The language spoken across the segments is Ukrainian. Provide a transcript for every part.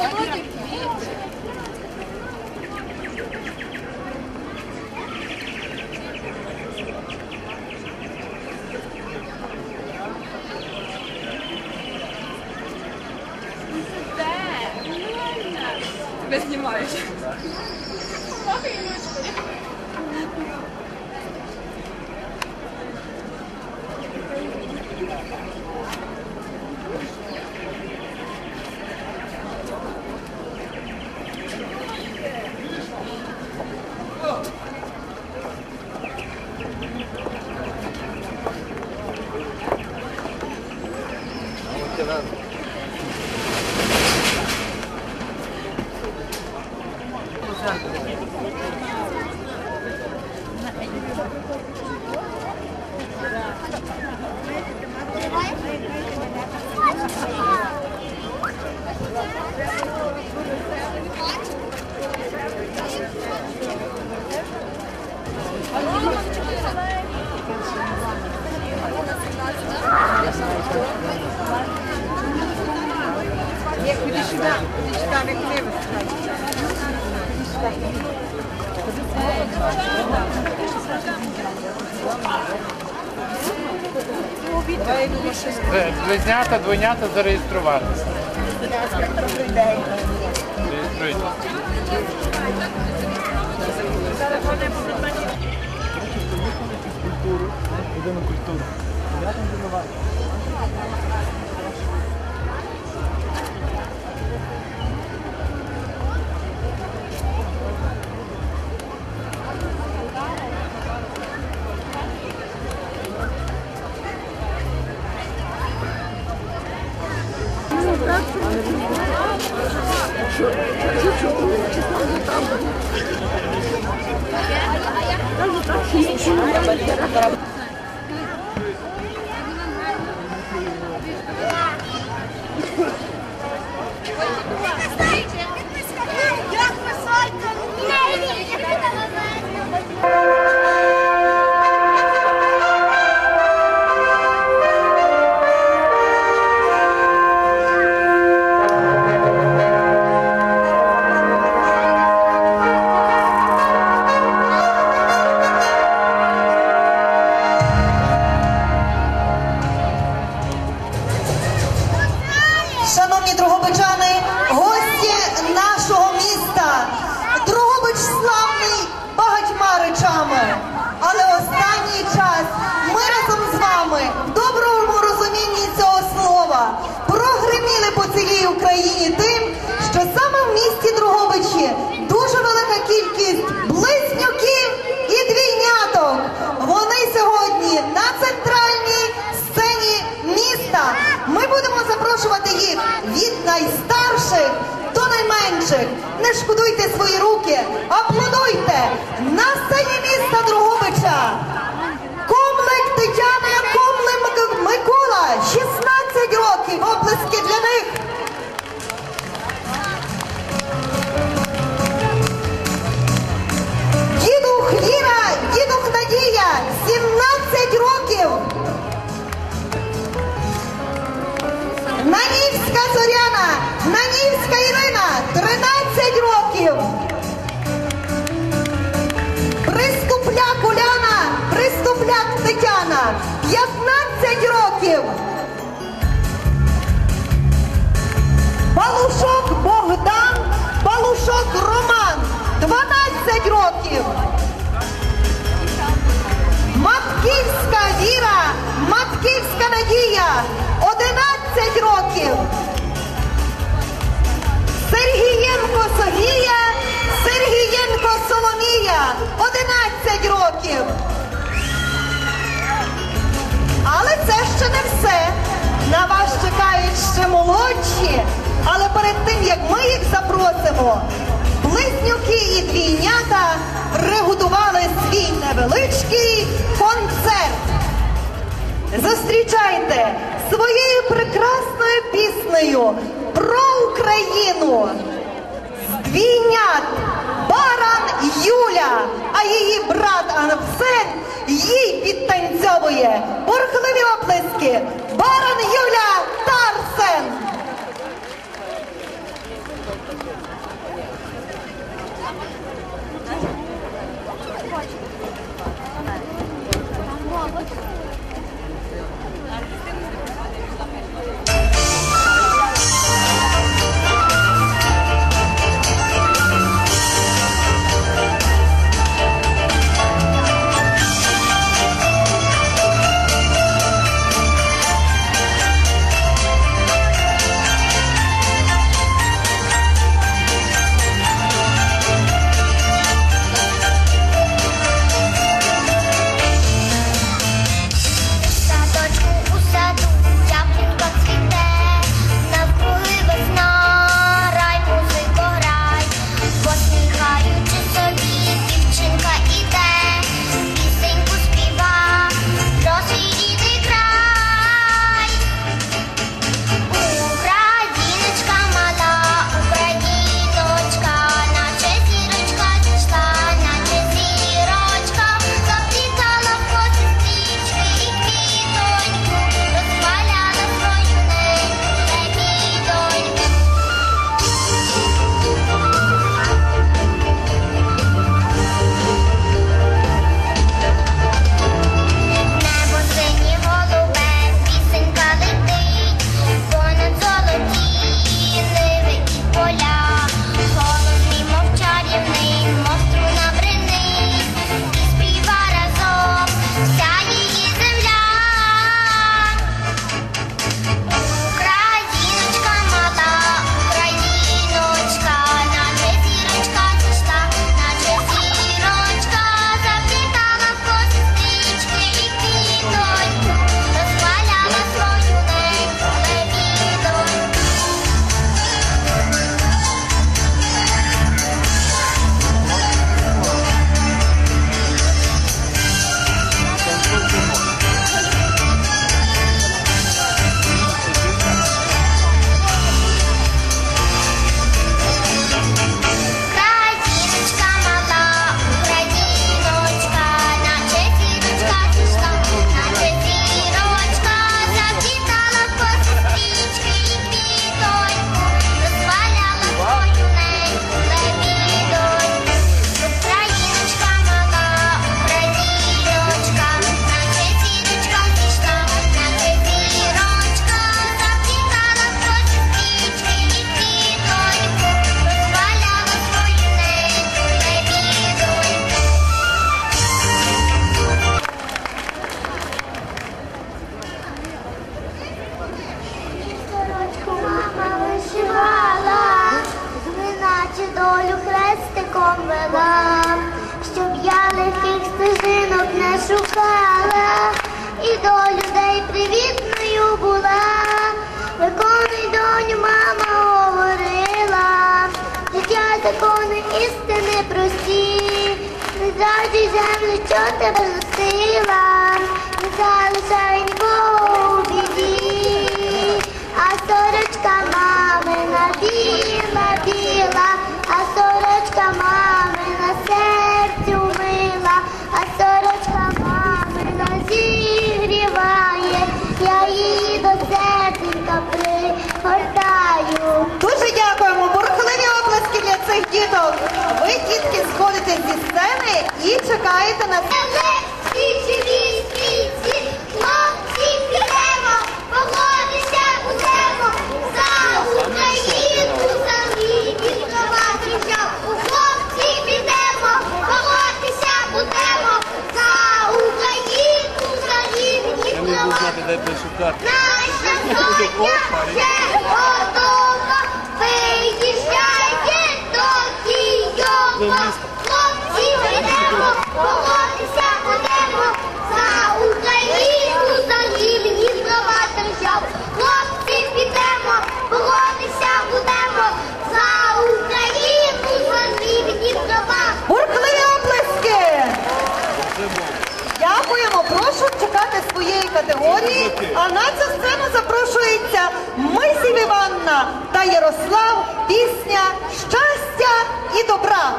Obrigado. Близнята, двойнята зареєструватися. Реєструйте. Як Шановні другобичани, гості нашого міста. Другобич славний багатьма речами. Але останній час ми разом з вами в доброму розумінні цього слова прогреміли по цілій Україні тим, що саме в місті Другобичі дуже велика кількість близнюків і двійняток. Вони сьогодні на центральній найстарших до найменших. Не шкодуйте свої руки, аплодуйте на сцені міста Другобича. Комлик Тетяна Комлик Микола, 16 років. Оплески для них. 12 років. Матківська Віра, Матківська Надія, 11 років. Сергієнко Софія, Сергієнко Соломія, 11 років. Але це ще не все. На вас чекають ще молодші, але перед тим як ми їх запросимо, і двійнята приготували свій невеличкий концерт. Зустрічайте своєю прекрасною піснею про Україну. З двійнят Баран Юля, а її брат Анапсен їй підтанцьовує. Бурхливі оплески. Баран Юля та землю, що тебе носила, не залишай нікого у біді, а сорочка мамина біла, біла, а сорочка мамина Мій відкривати де шукати. Наша сотня вже готова, виїжджає до Києва. Категорії. А на цю сцену запрошується Мисів Іванна та Ярослав. Пісня щастя і добра.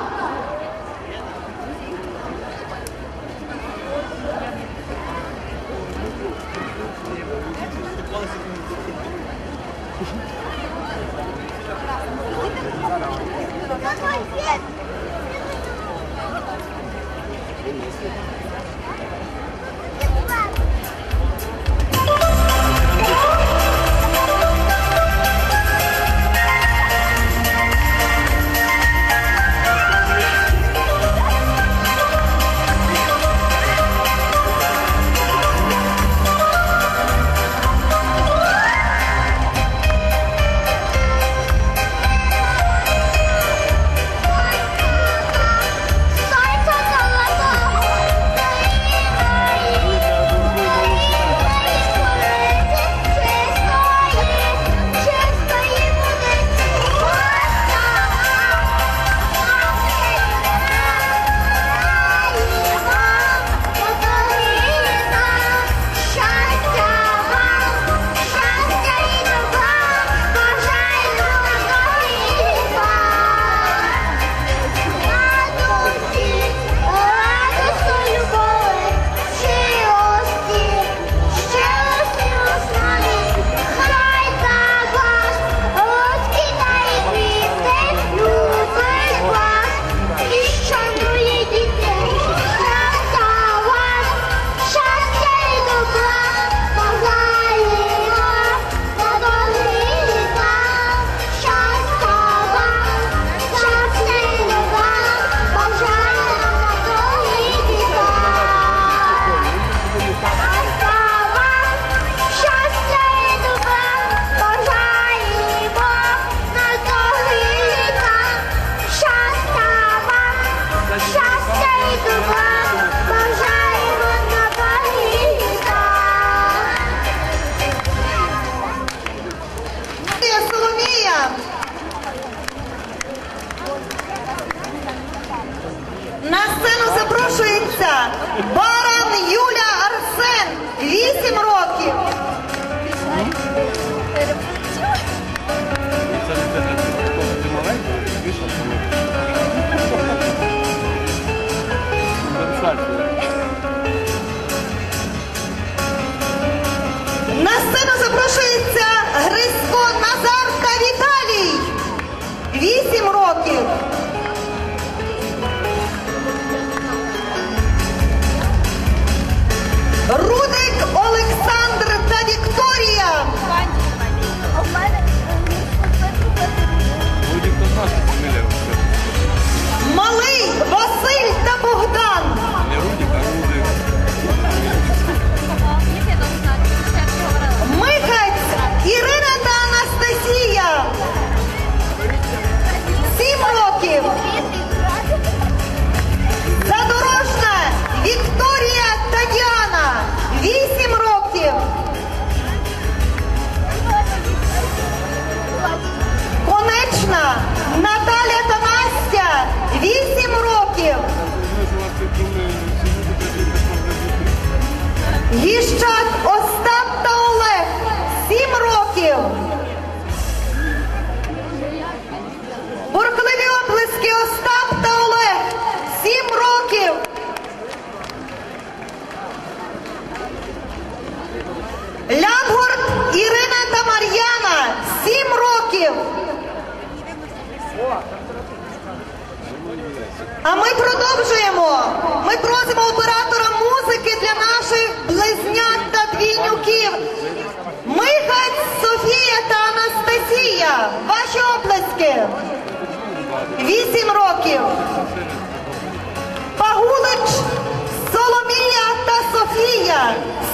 Yes!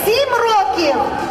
сім років.